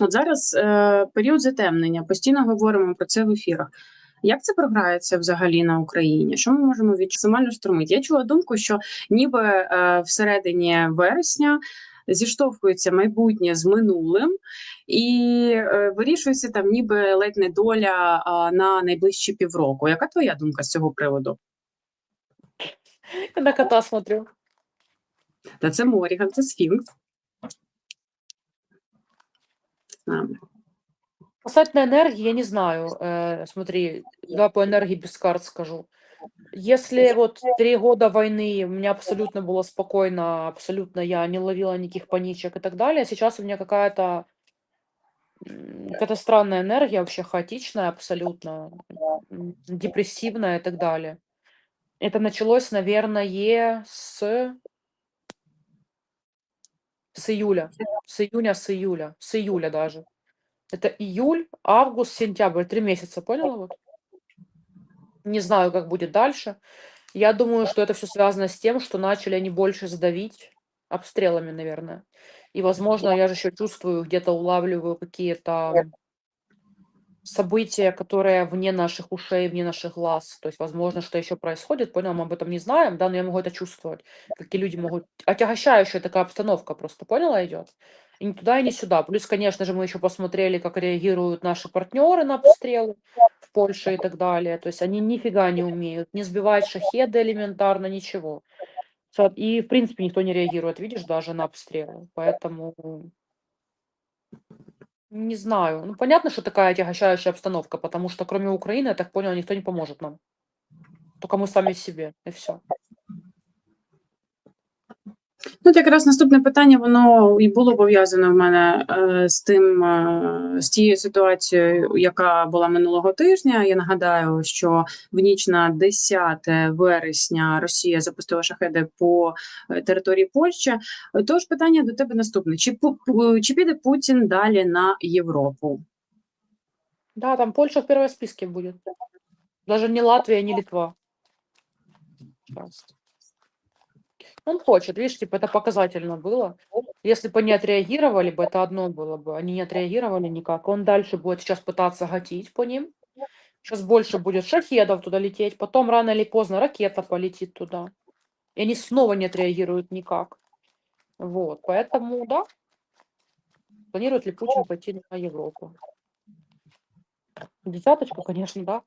От зараз е, період затемнення, постійно говоримо про це в ефірах. Як це програється взагалі на Україні? Що ми можемо від максимально штурмити? Я чула думку, що ніби е, всередині вересня зіштовхується майбутнє з минулим і е, вирішується там, ніби ледь не доля а, на найближчі півроку. Яка твоя думка з цього приводу? Я на кота смотрю. Та це Моріган, це Сфінкс. Нами. Касательно энергии, я не знаю. Э, смотри, давай по энергии без карт скажу. Если вот три года войны у меня абсолютно было спокойно, абсолютно я не ловила никаких паничек и так далее, сейчас у меня какая-то м, какая-то странная энергия, вообще хаотичная абсолютно, депрессивная и так далее. Это началось, наверное, с, с июля, с июня, с июля, с июля даже. Это июль, август, сентябрь, три месяца, поняла? Вот? Не знаю, как будет дальше. Я думаю, что это все связано с тем, что начали они больше задавить обстрелами, наверное. И, возможно, я же еще чувствую, где-то улавливаю какие-то события, которые вне наших ушей, вне наших глаз. То есть, возможно, что еще происходит, понял, мы об этом не знаем, да, но я могу это чувствовать. Какие люди могут... Отягощающая такая обстановка просто, поняла, идет? И ни туда, и ни сюда. Плюс, конечно же, мы еще посмотрели, как реагируют наши партнеры на обстрелы в Польше и так далее. То есть они нифига не умеют, не сбивать шахеды элементарно, ничего. И, в принципе, никто не реагирует, видишь, даже на обстрелы. Поэтому не знаю. Ну, понятно, что такая отягощающая обстановка, потому что кроме Украины, я так понял, никто не поможет нам. Только мы сами себе, и все. Ну, якраз наступне питання, воно і було пов'язане в мене е, з тим, е, з тією ситуацією, яка була минулого тижня. Я нагадаю, що в ніч на 10 вересня Росія запустила шахеди по е, території Польщі. Тож питання до тебе наступне: чи чи піде Путін далі на Європу? Да, там Польша в первом списке будет. Даже не Латвия, не Литва. Сейчас. Он хочет, видишь, типа это показательно было. Если бы они отреагировали бы, это одно было бы. Они не отреагировали никак. Он дальше будет сейчас пытаться гатить по ним. Сейчас больше будет шахедов туда лететь. Потом рано или поздно ракета полетит туда. И они снова не отреагируют никак. Вот, поэтому, да. Планирует ли Путин пойти на Европу? Десяточку, конечно, да.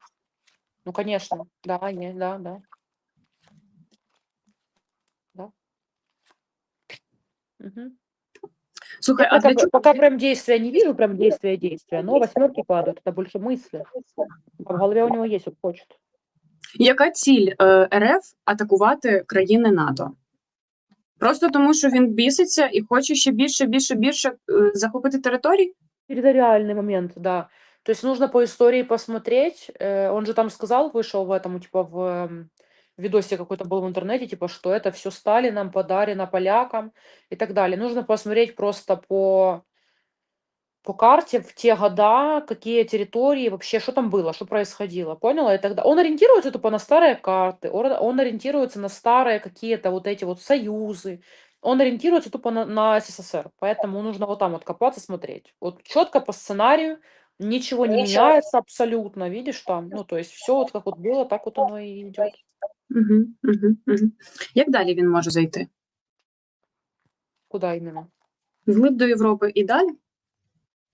Ну, конечно, да, не, да, да. Мгм. Слухай, Я а для пока, чого пока прям действия не вижу, прям действия, действия, но восьмерки падают, это больше мысли. А в голове у него есть, он хочет. яка ціль е, РФ атакувати країни НАТО? Просто тому, що він біситься і хоче ще більше, більше, більше е, захопити територій? Территориальный момент, да. То есть нужно по истории посмотреть. э, Он же там сказал, вышел в этом, типа, в эм, видосе какой-то был в интернете, типа, что это все Сталином подарено полякам и так далее. Нужно посмотреть просто по, по карте в те года, какие территории, вообще, что там было, что происходило, поняла? И тогда он ориентируется тупо на старые карты, он, он ориентируется на старые какие-то вот эти вот союзы, он ориентируется тупо на, на СССР, поэтому нужно вот там вот копаться, смотреть. Вот четко по сценарию, ничего не меняется абсолютно, видишь там, ну, то есть все вот как вот было, так вот оно и идет. Угу, угу, угу. Як далі він може зайти? Куда именно? Вглиб до Європи і далі?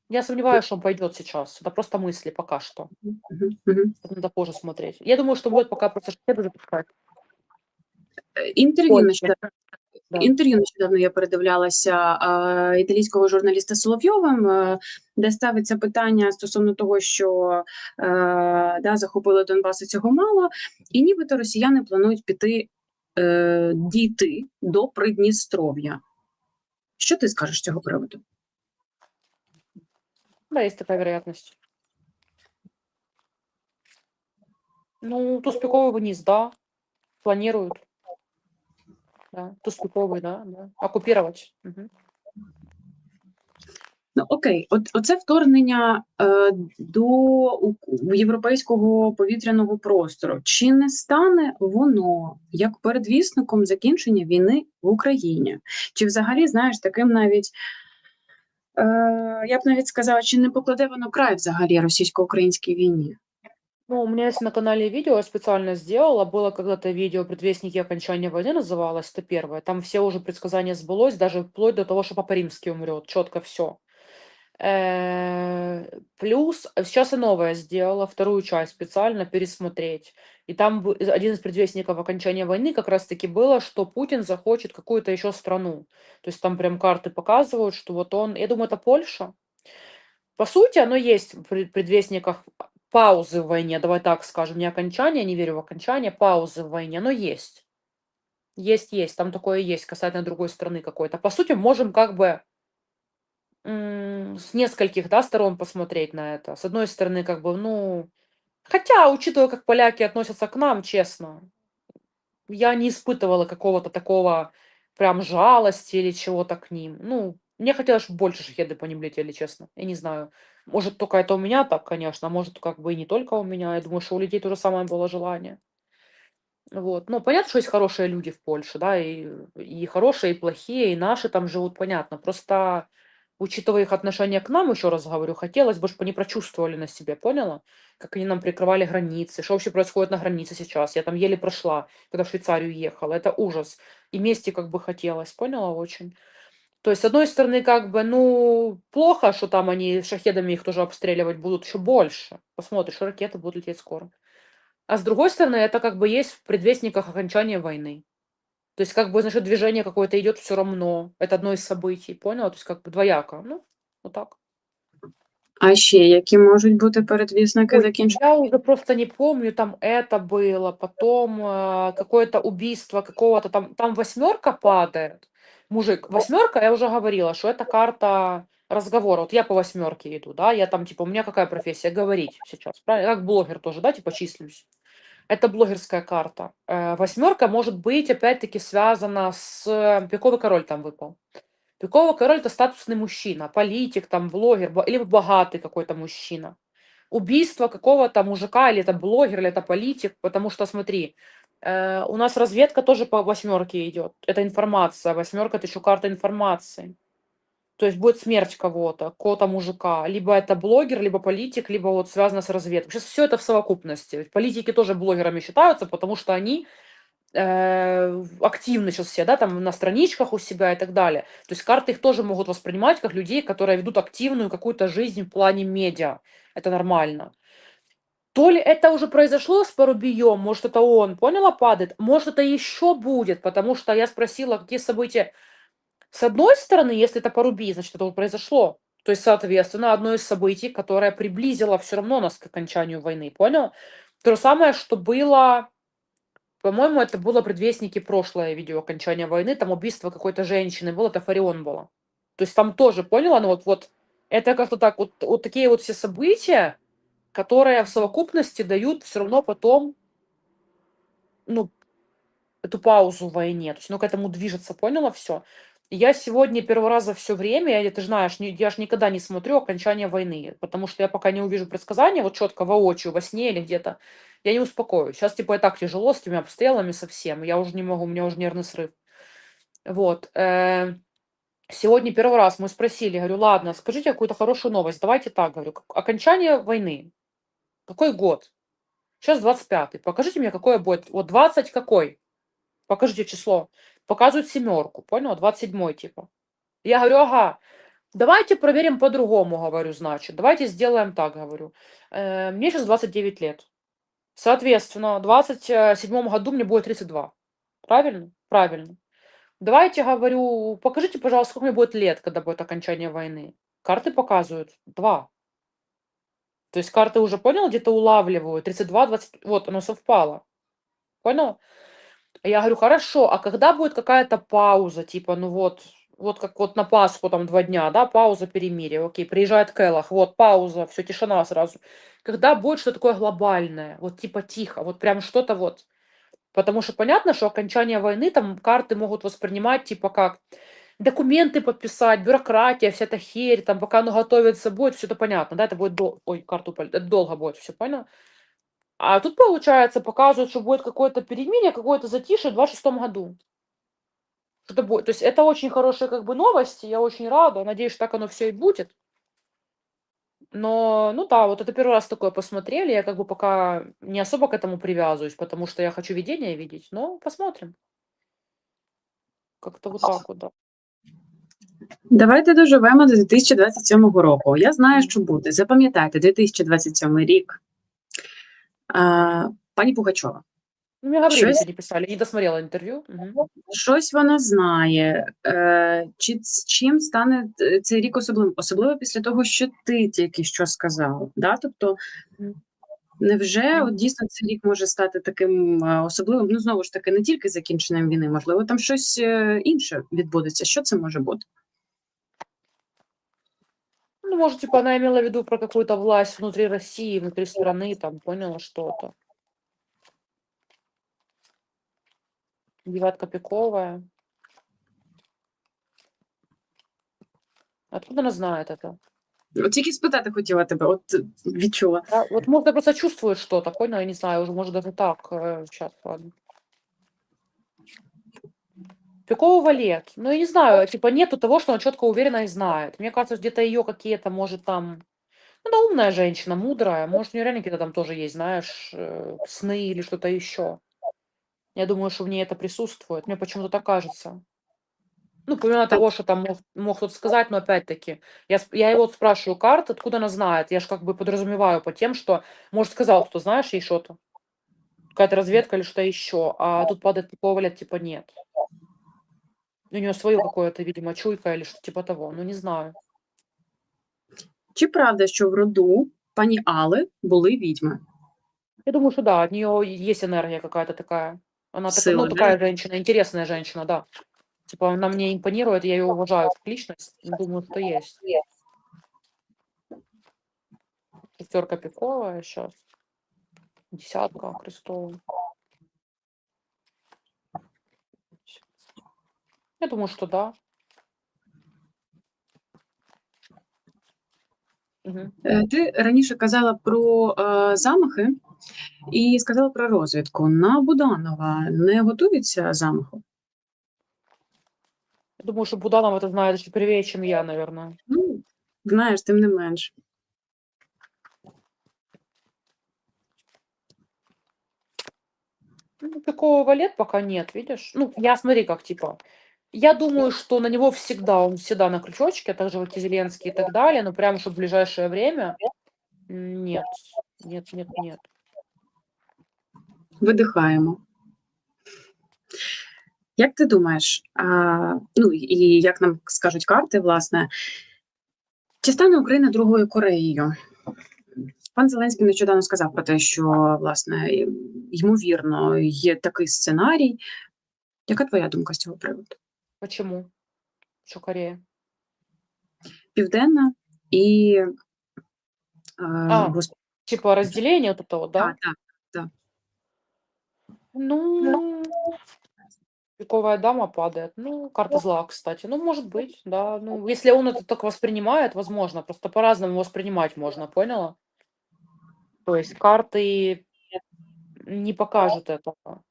Я сомневаюсь, что он пойдет сейчас. Это просто мысли пока что. Угу, угу. Это надо позже смотреть. Я думаю, что будет пока просто шахеды запускать. Інтерв'ю Польщі. нещодавно, Да. інтерв'ю нещодавно я передивлялася е, італійського журналіста Соловйовим, е, де ставиться питання стосовно того, що е, да, захопили Донбас і цього мало, і нібито росіяни планують піти е, дійти до Придністров'я. Що ти скажеш з цього приводу? Да, есть такая вероятность. Ну, туспиковый вниз, да. Планируют. Да, туспиковый, да, да. Оккупировать. Мгм. Ну окей, от оце вторгнення е, до європейського повітряного простору. Чи не стане воно як передвісником закінчення війни в Україні? Чи взагалі знаєш таким навіть Е, я б навіть сказала, чи не покладе воно край взагалі російсько-українській війні? Ну, у меня есть на канале видео, я специально сделала. Было когда-то видео «Предвестники окончания войны» называлось, это первое. Там все уже предсказания сбылось, даже вплоть до того, что Папа Римский умрет. Четко все. Плюс э, сейчас и новое сделала, вторую часть специально пересмотреть. И там один из предвестников окончания войны как раз-таки было, что Путин захочет какую-то еще страну. То есть там прям карты показывают, что вот он, я думаю, это Польша. По сути, оно есть в пред- предвестниках паузы в войне, давай так скажем, не окончания, не верю в окончание, паузы в войне, но есть. Есть, есть, там такое есть, касательно другой страны какой-то. По сути, можем как бы с нескольких, да, сторон посмотреть на это. С одной стороны, как бы, ну, хотя, учитывая, как поляки относятся к нам, честно, я не испытывала какого-то такого прям жалости или чего-то к ним. Ну, мне хотелось, чтобы больше шахеды по ним летели, честно. Я не знаю. Может, только это у меня так, конечно, а может, как бы и не только у меня. Я думаю, что у людей то же самое было желание. Вот. Ну, понятно, что есть хорошие люди в Польше, да, и, и хорошие, и плохие, и наши там живут, понятно. Просто, учитывая их отношение к нам, еще раз говорю, хотелось бы, чтобы они прочувствовали на себе, поняла? Как они нам прикрывали границы, что вообще происходит на границе сейчас. Я там еле прошла, когда в Швейцарию ехала. Это ужас. И мести как бы хотелось, поняла, очень. То есть, с одной стороны, как бы, ну, плохо, что там они шахедами их тоже обстреливать будут еще больше. Посмотришь, что ракеты будут лететь скоро. А с другой стороны, это как бы есть в предвестниках окончания войны. То есть, как бы, значит, движение какое-то идет все равно. Это одно из событий, поняла? То есть, как бы двояко. Ну, вот так. А ще які можуть бути передвісники Ой, закінчення? я уже просто не помню, там это было, потом э, какое-то убийство какого-то там, там восьмерка падает. Мужик, восьмерка, я уже говорила, что это карта разговора. Вот я по восьмерке иду, да, я там, типа, у меня какая профессия? Говорить сейчас, правильно? Как блогер тоже, да, типа, числюсь. Это блогерская карта. Э, восьмерка может быть, опять-таки, связана с... э, Пиковый король там выпал. Пиковый король это статусный мужчина, политик, там, блогер, или богатый какой-то мужчина. Убийство какого-то мужика, или это блогер, или это политик, потому что, смотри, у нас разведка тоже по восьмерке идет. Это информация. Восьмерка это еще карта информации. То есть будет смерть кого-то, какого-то мужика. Либо это блогер, либо политик, либо вот связано с разведкой. Сейчас все это в совокупности. Ведь Политики тоже блогерами считаются, потому что они э, активны сейчас все, да, там на страничках у себя и так далее. То есть карты их тоже могут воспринимать как людей, которые ведут активную какую-то жизнь в плане медиа. Это нормально. То ли это уже произошло с Порубием, может, это он, поняла, падает, может, это еще будет, потому что я спросила, какие события. С одной стороны, если это Поруби, значит, это уже произошло. То есть, соответственно, одно из событий, которое приблизило все равно нас к окончанию войны, понял? То же самое, что было, по-моему, это было предвестники прошлое видео окончания войны, там убийство какой-то женщины было, это Фарион было. То есть там тоже, поняла, ну вот, вот это как-то так, вот, вот такие вот все события, которые в совокупности дают все равно потом, ну, эту паузу в войне. То есть оно к этому движется, поняла все? Я сегодня первый раз за все время, я, ты же знаешь, я же никогда не смотрю окончание войны, потому что я пока не увижу предсказания, вот четко воочию, во сне или где-то, я не успокоюсь. Сейчас типа и так тяжело с теми обстрелами совсем, я уже не могу, у меня уже нервный срыв. Вот. э, Сегодня первый раз мы спросили, говорю, ладно, скажите какую-то хорошую новость, давайте так, говорю, окончание войны, какой год? Сейчас 25-й, покажите мне, какое будет, вот 20 какой? Покажите число. Показывают семерку, понял? 27 типа. Я говорю, ага, давайте проверим по-другому, говорю, значит. Давайте сделаем так, говорю. Э, мне сейчас 29 лет. Соответственно, в 27 году мне будет 32. Правильно? Правильно. Давайте, говорю, покажите, пожалуйста, сколько мне будет лет, когда будет окончание войны. Карты показывают. Два. То есть карты уже, понял, где-то улавливают. 32, 20. Вот, оно совпало. Понял? Я говорю, хорошо, а когда будет какая-то пауза, типа, ну вот, вот как вот на Пасху там два дня, да, пауза перемирия, окей, приезжает Кэллах, вот, пауза, все, тишина сразу. Когда будет что-то такое глобальное, вот типа тихо, вот прям что-то вот. Потому что понятно, что окончание войны, там карты могут воспринимать, типа, как документы подписать, бюрократия, вся эта херь, там, пока оно готовится, будет все это понятно, да, это будет, дол- ой, карту, это долго будет, все понял? А тут, получается, показывают, что будет какое-то перемирие, какое-то затишье в 26 году. Что-то будет. То есть это очень хорошая как бы новость, и я очень рада, надеюсь, что так оно все и будет. Но, ну да, вот это первый раз такое посмотрели, я как бы пока не особо к этому привязываюсь, потому что я хочу видение видеть, но посмотрим. Как-то вот так вот, да. Давайте доживемо до 2027 року. Я знаю, що буде. Запам'ятайте, 2027 рік. А, пані Пугачова. Ну, Щось- сегодня писали, не досмотрела интервью. Мгм. Щось вона знає. Е, чи з чим стане т- цей рік особливим? Особливо після того, що ти тільки що сказав. Да? Тобто, Мгм. невже от дійсно цей рік може стати таким е, особливим? Ну, знову ж таки, не тільки закінченням війни, можливо, там щось е, інше відбудеться. Що це може бути? Ну, может, типа она имела в виду про какую-то власть внутри России, внутри страны, там, поняла что-то. Девятка пиковая. Откуда она знает это? От тільки спитати хотіла тебе, от е, відчула. Да, вот может, она просто чувствует что-то, понял? Я не знаю, уже может даже так. Сейчас, ладно. Пикового лет. Ну, я не знаю, типа нету того, что она четко уверена и знает. Мне кажется, где-то ее какие-то, может, там... Ну, она умная женщина, мудрая. Может, у нее реально какие-то там тоже есть, знаешь, э, сны или что-то еще. Я думаю, что в ней это присутствует. Мне почему-то так кажется. Ну, помимо того, что там мог, мог кто-то сказать, но опять-таки, я, я его вот спрашиваю карт, откуда она знает. Я же как бы подразумеваю по тем, что, может, сказал кто, знаешь, ей что-то. Какая-то разведка или что еще. А тут падает пикового лет, типа, нет. У нее свое какое-то, видимо, чуйка или что типа того. Ну, не знаю. Чи правда, що в роду пані Али були відьми? Я думаю, что да, от нее есть энергия какая-то такая. Она такая, Сила, ну, да? такая женщина, интересная женщина, да. Типа, она мне импонирует, я ее уважаю как личность. Думаю, что есть. Шестерка пиковая сейчас. Десятка крестовая. Я думаю, что да. Мгм. Е, Ти раніше казала про е, замахи і сказала про розвідку. На Буданова не готується замаху? Я думаю, что Буданов это знает еще первее, чем я, наверное. Ну, знаєш, тим не менш. Ну, такого лет пока нет, видишь? Ну, я смотри, как типа. Я думаю, что на него всегда, он всегда на крючочке, так же, вот и Зеленский и так далее, но прямо, что в ближайшее время нет, нет, нет, нет. Видихаємо. Як ти думаєш, а, ну і як нам скажуть карти, власне, чи стане Україна другою Кореєю? Пан Зеленський нещодавно сказав про те, що власне ймовірно є такий сценарій. Яка твоя думка з цього приводу? Почему? Что Корея? Південна і е, А, гос- Типа разделение вот это вот, да? а, так, Ну, пиковая дама падает. Ну, карта зла, кстати. Ну, может быть, да. Ну, если он это так воспринимает, возможно. Просто по-разному воспринимать можно, поняла? То есть карты не покажут этого.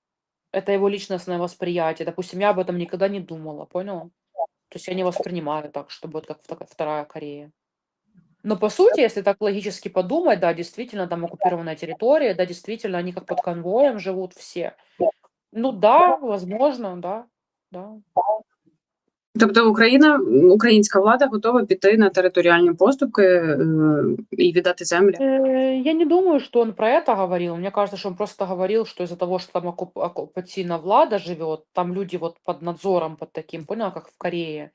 Это его личностное восприятие. Допустим, я об этом никогда не думала, поняла? То есть я не воспринимаю так, что будет как вторая Корея. Но по сути, если так логически подумать, да, действительно, там оккупированная территория, да, действительно, они как под конвоем живут все. Ну да, возможно, да, да. Тобто Україна, українська влада готова піти на територіальні поступки е, і віддати землі. Э, Я не думаю, что он про это говорил. Мне кажется, что он просто говорил, что из-за того, что там оккуп- оккупационная влада живет, там люди вот под надзором, под таким, понял, как в Корее,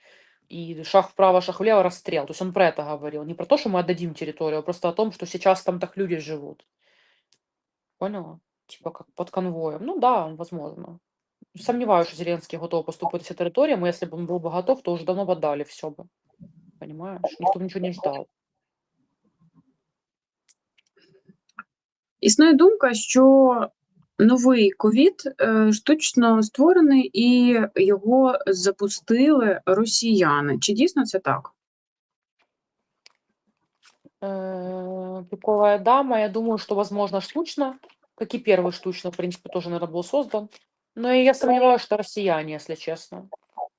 и шаг вправо, шаг влево, расстрел. То есть он про это говорил. Не про то, что мы отдадим территорию, а просто о том, что сейчас там так люди живут. Поняла? Типа как под конвоем. Ну да, возможно. Сомневаюсь, что Зеленский готов поступить с территориям, и если бы он был бы готов, то уже давно бы отдали все бы. Понимаешь? Никто бы ничего не ждал. Існує думка, що новий ковід е, штучно створений і його запустили росіяни. Чи дійсно це так? Э, Пиковая дама, я думаю, что, возможно, штучно, как и первый штучно, в принципе, тоже, наверное, был создан. Но и я сомневаюсь, что россияне, если честно.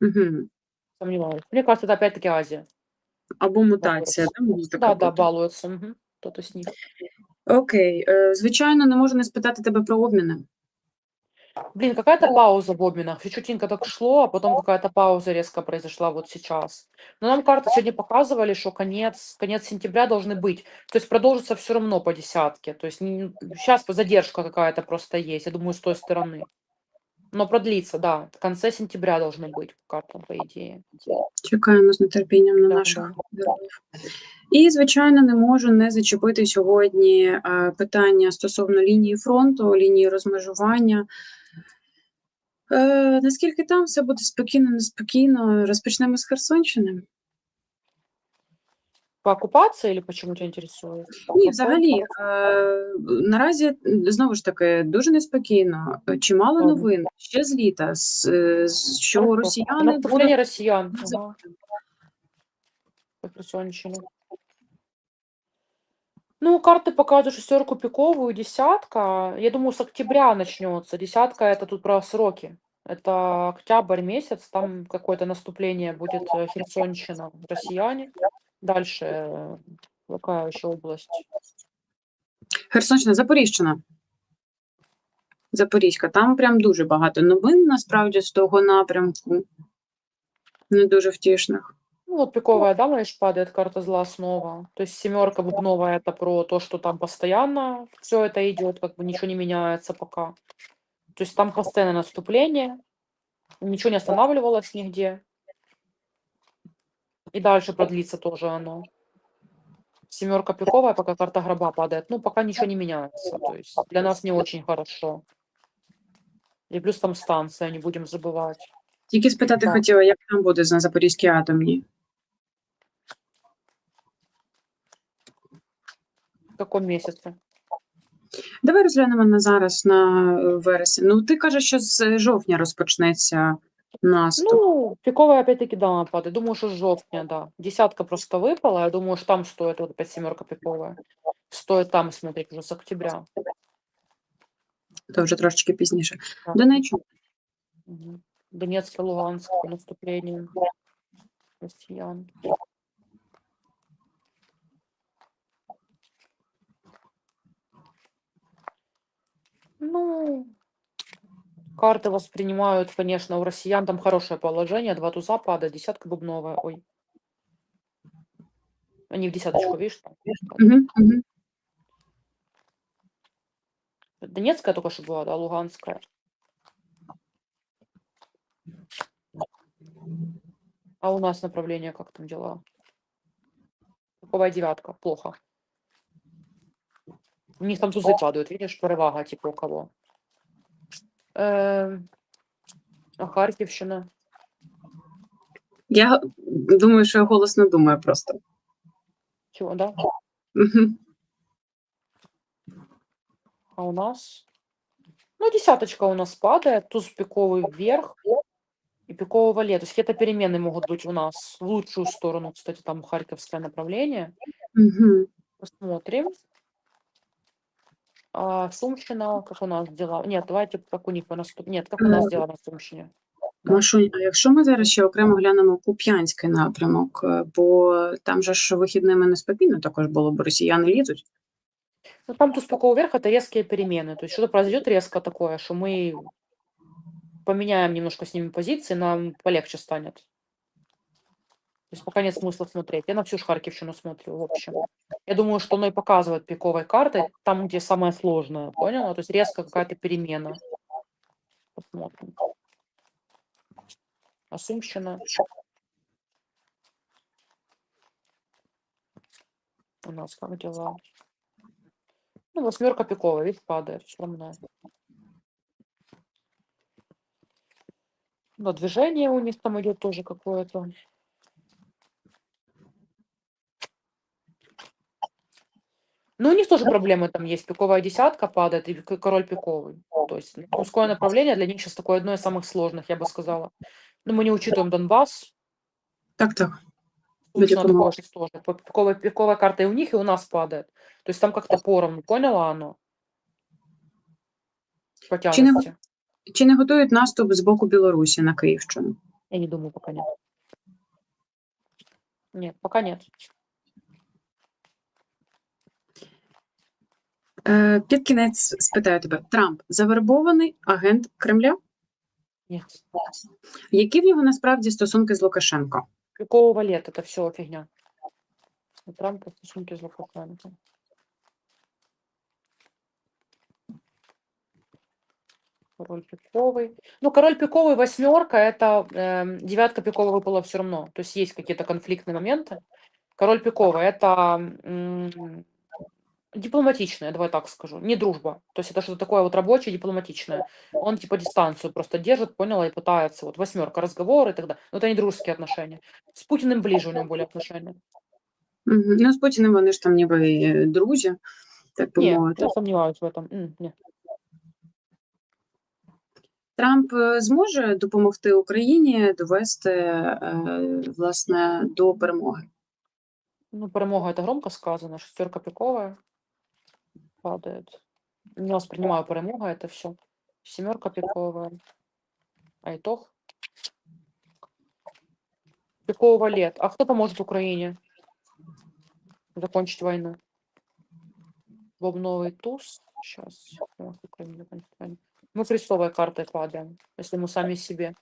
Угу. Сомневаюсь. Мне кажется, это опять-таки Азия. Або мутація, Балується. да, може така Да, да, бути? балуются. Мгм. Кто-то с них. Окей. Е, Звичайно, не можу не спитати тебе про обміни. Блин, какая-то пауза в обминах. Чуть-чутенько так шло, а потом какая-то пауза резко произошла вот сейчас. Но нам карты сегодня показывали, что конец, конец сентября должны быть. То есть продолжится все равно по десятке. То есть сейчас задержка какая-то просто есть, я думаю, с той стороны. Но продлится, да. В конце сентября должны быть по картам, по идее. Чекаємо з нетерпінням на Да, наших героїв. І, звичайно, не можу не зачепити сьогодні е, питання стосовно лінії фронту, лінії розмежування. Е, наскільки там все буде спокійно, неспокійно? Розпочнемо з Херсонщини? По оккупации или почему тебя интересует? Ні, По взагалі, фронту? е, наразі м, знову ж таки дуже неспокійно. Чимало Ладно. новин ще з літа, з, е, з- що Хорошо. росіяни Наступление будуть россиян. за- Ага. по Херсонщине. Ну, карты показывают шестерку пиковую, десятка. Я думаю, с октября начнется. Десятка это тут про сроки. Это октябрь месяц, там какое-то наступление будет э, Херсонщина, россияне. Дальше э, какая еще область? Херсонщина, Запоріжчина. Запорізька. Там прям дуже багато новин насправді з того напрямку. Не дуже втішних. Ну, вот пиковая дама лишь падает, карта зла снова. То есть семерка бубновая это про то, что там постоянно все это идет, как бы ничего не меняется пока. То есть там постоянное наступление, ничего не останавливалось нигде. И дальше продлится тоже оно. Семерка пиковая, пока карта гроба падает. Ну, пока ничего не меняется. То есть для нас не очень хорошо. И плюс там станция, не будем забывать. Тільки спитати Так. хотіла, як там буде на Запорізькій атомній. В каком месяце? Давай розглянемо на зараз на вересень. Ну, ти кажеш, що з жовтня розпочнеться наступ. Ну, пиковая опять-таки дама падает. Думаю, что жовтня, да. Десятка просто выпала. Я думаю, что там стоит вот опять семерка пиковая. Стоит там смотреть уже с октября. То вже трошечки пізніше. Да. Донеччина. Мгм. Донецкое, Луганское наступление россиян. Ну, карты воспринимают, конечно, у россиян там хорошее положение. Два туза падает, десятка бубновая. Ой. Они в десяточку, видишь? там? Угу, угу. Донецкая только что была, да, Луганская. А у нас направление, как там дела? Пиковая девятка, плохо. У них там тузы падают, видишь, перевага, типа у кого. Эм, А Харківщина. Я думаю, що я голосно думаю просто. Чего, да? Угу. А у нас? Ну, десяточка у нас падает, туз пиковый вверх и пиковый валет. То есть какие-то перемены могут быть у нас в лучшую сторону, кстати, там харьковское направление. Угу. Посмотрим. А Сумщина, как у нас дела? Нет, давайте как у них по наступ... Нет, как у нас дела на Сумщине? Машунь, а якщо ми зараз ще окремо глянемо Куп'янський напрямок, е, бо там же ж вихідними неспокійно також було, бо росіяни лізуть. Ну, там туз пиковый вверх это резкие перемены. То есть что-то произойдет резко такое, что мы поменяем немножко с ними позиции, нам полегче станет. То есть пока нет смысла смотреть. Я на всю Харьковщину смотрю, в общем. Я думаю, что оно и показывает пиковой картой там, где самое сложное, поняла? То есть резко какая-то перемена. Посмотрим. А Сумщина? У нас как дела? Ну, восьмерка пиковая, видишь, падает равно. Да, движение у них там идет тоже какое-то. Ну, у них тоже проблемы там есть. Пиковая десятка падает и к- король пиковый. То есть мужское направление для них сейчас такое одно из самых сложных, я бы сказала. Но мы не учитываем Донбасс. Так, так. Сумщина понимала. такое же сложное. П- Пиковая, пиковая карта и у них, и у нас падает. То есть там как-то поровну, поняла оно? По Чи не, тяжести. чи не готують наступ з боку Білорусі на Київщину? Я не думаю, пока нет. Нет, пока нет. під кінець спитаю тебе: Трамп завербований агент Кремля? Нет. Які в нього насправді стосунки з Лукашенко? Какого лет это все фигня? У Трампа стосунки з Лукашенко. Король пиковый. Ну, король пиковый, восьмерка, это эм, девятка пиковая выпала все равно. То есть есть какие-то конфликтные моменты. Король пиковый это м, дипломатичное, давай так скажу, не дружба. То есть это что-то такое вот рабочее, дипломатичное. Он типа дистанцию просто держит, поняла, и пытается. Вот восьмерка, разговоры и так далее. Но это не дружеские отношения. С Путиным ближе у него более отношения. Мгм. Ну, з Путіним вони ж там ніби і, е, друзі, так би Не, мовити. я сомневаюсь в этом. М, не. Трамп е, зможе допомогти Україні довести е, власне до перемоги. Ну, перемога это громко сказано. Шестерка пиковая Падает. Не воспринимаю перемога, это все. Семерка пиковая. А итог? Пикового лет. А кто поможет Украине закончить войну? Бобновый туз. Сейчас. Мы крестовой картой падаем, если мы сами себе.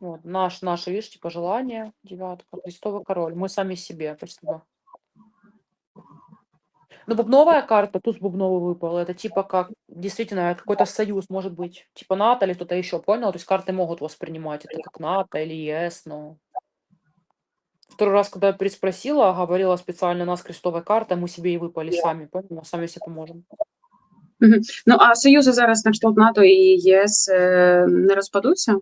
Вот, наш, наши, видишь, типа желание, девятка, крестовый король. Мы сами себе, спасибо. Ну, бубновая карта, туз бубновый выпал. Это типа как, действительно, какой-то союз может быть. Типа НАТО или кто-то еще, понял? То есть карты могут воспринимать это как НАТО или ЕС, но... Второй раз, когда я переспросила, говорила специально, у нас крестовая карта, мы себе и выпали сами, понял? Мы сами себе поможем. Ну а союзи зараз на кшталт НАТО і ЄС е, не розпадуться?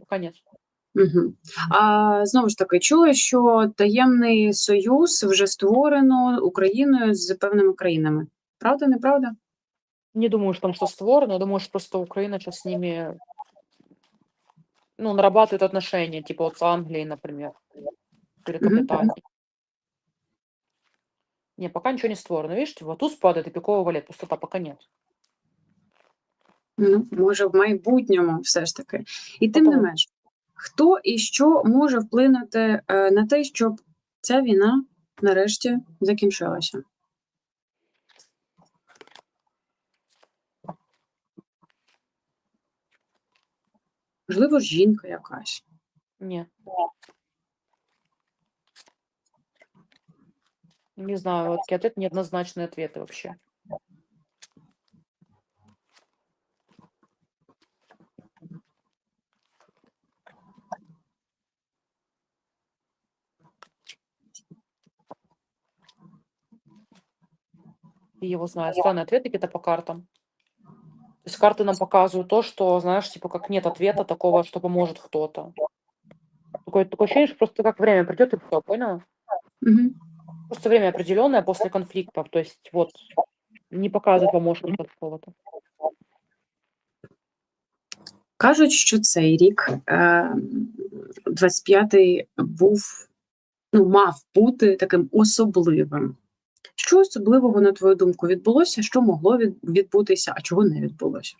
Пока нет. Угу. А знову ж таки, чула, що таємний союз вже створено Україною з певними країнами. Правда, неправда? Не думаю, что там что створено, я думаю, что просто Украина сейчас с ними, ну, нарабатывает отношения, типа вот с Англией, например, перекапитальные. Не, пока ничего не створено. Видишь, типа туз падает и пикового лет, пустота пока нет. Ну, може, в майбутньому все ж таки. І тим не менш, хто і що може вплинути е, на те, щоб ця війна нарешті закінчилася? Можливо, жінка якась. Не. Не знаю, вот такие ответы, неоднозначные ответы вообще. И его знает. Странные ответы какие-то по картам. То есть карты нам показывают то, что, знаешь, типа как нет ответа такого, что поможет кто-то. Такое, такое ощущение, что просто как время придет и все, поняла? Угу. Просто время определенное после конфликтов. То есть вот не показывает помощника какого-то. Кажуть, що цей рік, е, 25-й, був, ну, мав бути таким особливим. Що особливого, на твою думку, відбулося? Що могло від, відбутися, а чого не відбулося?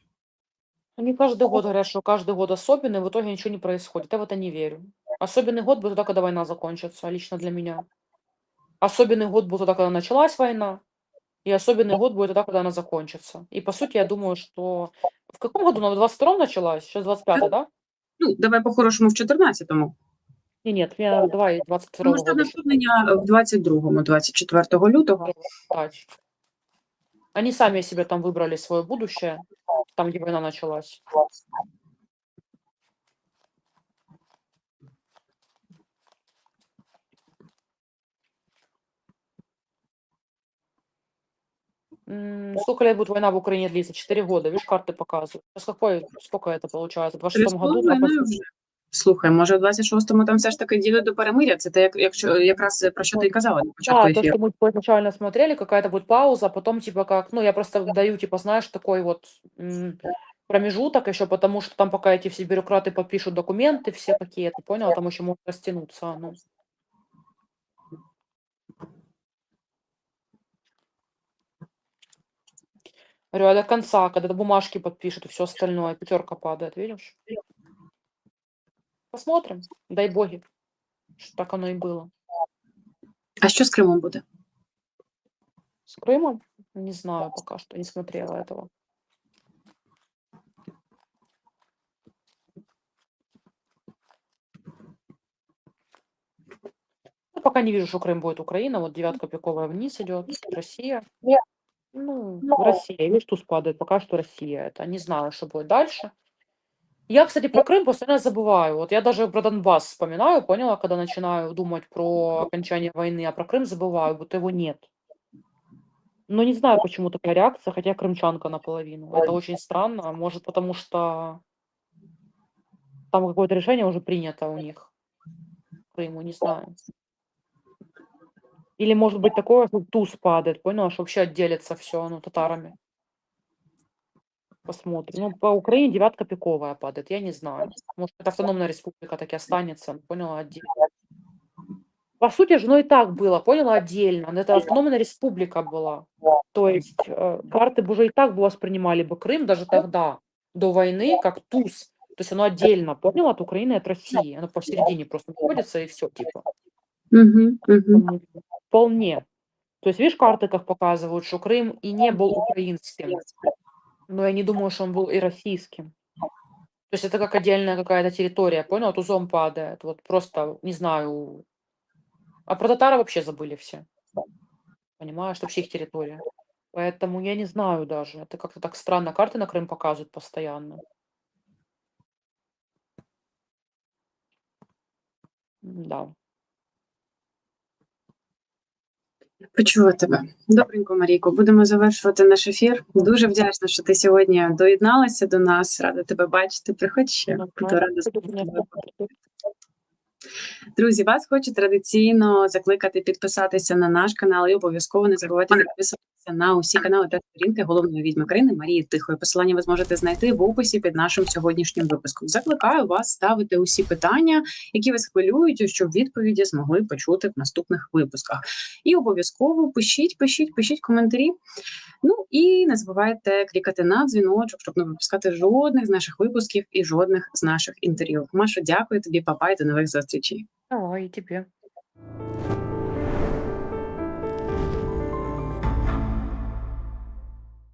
Они каждый год говорят, что каждый год особенный, в итоге ничего не происходит. Я в это не верю. Особенный год будет тогда, когда война закончится, лично для меня. Особенный год будет тогда, когда началась война, и особенный год будет тогда, когда она закончится. И по сути, я думаю, что в каком году? Она в 22-м началась? Сейчас 25 да? Ну, давай по-хорошому в 14-му. Не, нет, я давай 22 Повномасштабне года. вторгнення в 22-му, 24 лютого. считать. Они сами себе там выбрали свое будущее, там, где война началась. М, Сколько лет будет война в Украине длиться? Четыре года. Видишь, карты показывают. Сейчас какой, сколько это получается? В 26 году? Слухай, може, в 26-му там все ж таки дійдуть до перемиря? Це те, як, якщо, якраз про що ти казала на початку Да, то, ефіру. что мы изначально смотрели, какая-то будет пауза, а потом типа как, ну я просто даю типа, знаешь, такой вот промежуток еще, потому что там пока эти все бюрократы подпишут документы все какие-то, понял, там еще может растянуться, ну. Говорю, а до конца, когда бумажки подпишет и все остальное, пятерка падает, видишь? Посмотрим, дай боги, что так оно и было. А що з Кримом буде? С Крымом? Не знаю пока что, не смотрела этого. Ну, пока не вижу, что Крым будет Украина. Вот девятка пиковая вниз идет, Россия. Ну, Россия. Видишь, туз падает. Пока что Россия. Это не знаю, что будет дальше. Я, кстати, про Крым постоянно забываю. Вот я даже про Донбасс вспоминаю, поняла, когда начинаю думать про окончание войны, а про Крым забываю, будто его нет. Но не знаю, почему такая реакция, хотя я крымчанка наполовину. Это очень странно. Может, потому что там какое-то решение уже принято у них. Крыму, не знаю. Или может быть такое, что туз падает, поняла, что вообще отделится все, ну, татарами. Посмотрим. Ну, по Украине девятка пиковая падает, я не знаю. Может, это автономная республика так и останется, ну, поняла, отдельно. По сути же, ну и так было, поняла, отдельно. но Это автономная республика была. То есть э, карты бы уже и так бы воспринимали бы Крым даже тогда, до войны, как туз. То есть оно отдельно, поняла, от Украины и от России. Оно посередине просто находится и все, типа. Угу, угу. Вполне. То есть, видишь, карты как показывают, что Крым и не был украинским, но я не думаю, что он был и российским. То есть это как отдельная какая-то территория, понял? Тузом падает. Вот просто, не знаю. А про татар вообще забыли все. Понимаешь, это вообще их территория. Поэтому я не знаю даже. Это как-то так странно. Карты на Крым показывают постоянно. Да. Почула тебе. Добренько, Марійко. Будемо завершувати наш ефір. Дуже вдячна, що ти сьогодні доєдналася до нас. Рада тебе бачити. Приходь ще. Буду рада. Друзі, вас хочу традиційно закликати підписатися на наш канал і обов'язково не забувайте підписуватися на усі канали та сторінки головної відьми країни Марії Тихої. Посилання ви зможете знайти в описі під нашим сьогоднішнім випуском. Закликаю вас ставити усі питання, які вас хвилюють, щоб відповіді змогли почути в наступних випусках. І обов'язково пишіть, пишіть, пишіть коментарі. Ну і не забувайте клікати на дзвіночок, щоб не випускати жодних з наших випусків і жодних з наших інтерв'ю. Машу, дякую тобі, папа, і до нових зустрічей. Давай, и тебе.